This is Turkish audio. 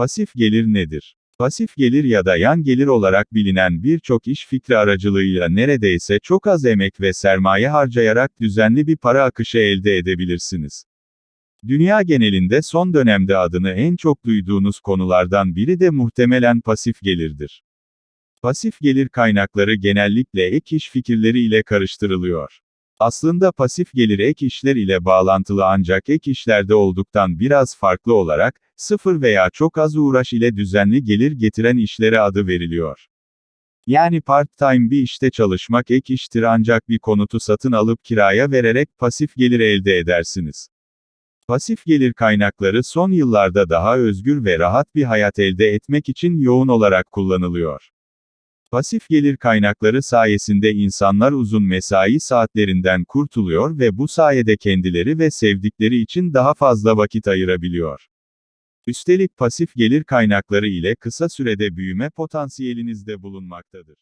Pasif gelir nedir? Pasif gelir ya da yan gelir olarak bilinen birçok iş fikri aracılığıyla neredeyse çok az emek ve sermaye harcayarak düzenli bir para akışı elde edebilirsiniz. Dünya genelinde son dönemde adını en çok duyduğunuz konulardan biri de muhtemelen pasif gelirdir. Pasif gelir kaynakları genellikle ek iş fikirleri ile karıştırılıyor. Aslında pasif gelir ek işler ile bağlantılı ancak ek işlerde olduktan biraz farklı olarak, sıfır veya çok az uğraş ile düzenli gelir getiren işlere adı veriliyor. Yani part-time bir işte çalışmak ek iştir ancak bir konutu satın alıp kiraya vererek pasif gelir elde edersiniz. Pasif gelir kaynakları son yıllarda daha özgür ve rahat bir hayat elde etmek için yoğun olarak kullanılıyor. Pasif gelir kaynakları sayesinde insanlar uzun mesai saatlerinden kurtuluyor ve bu sayede kendileri ve sevdikleri için daha fazla vakit ayırabiliyor. Üstelik pasif gelir kaynakları ile kısa sürede büyüme potansiyeliniz de bulunmaktadır.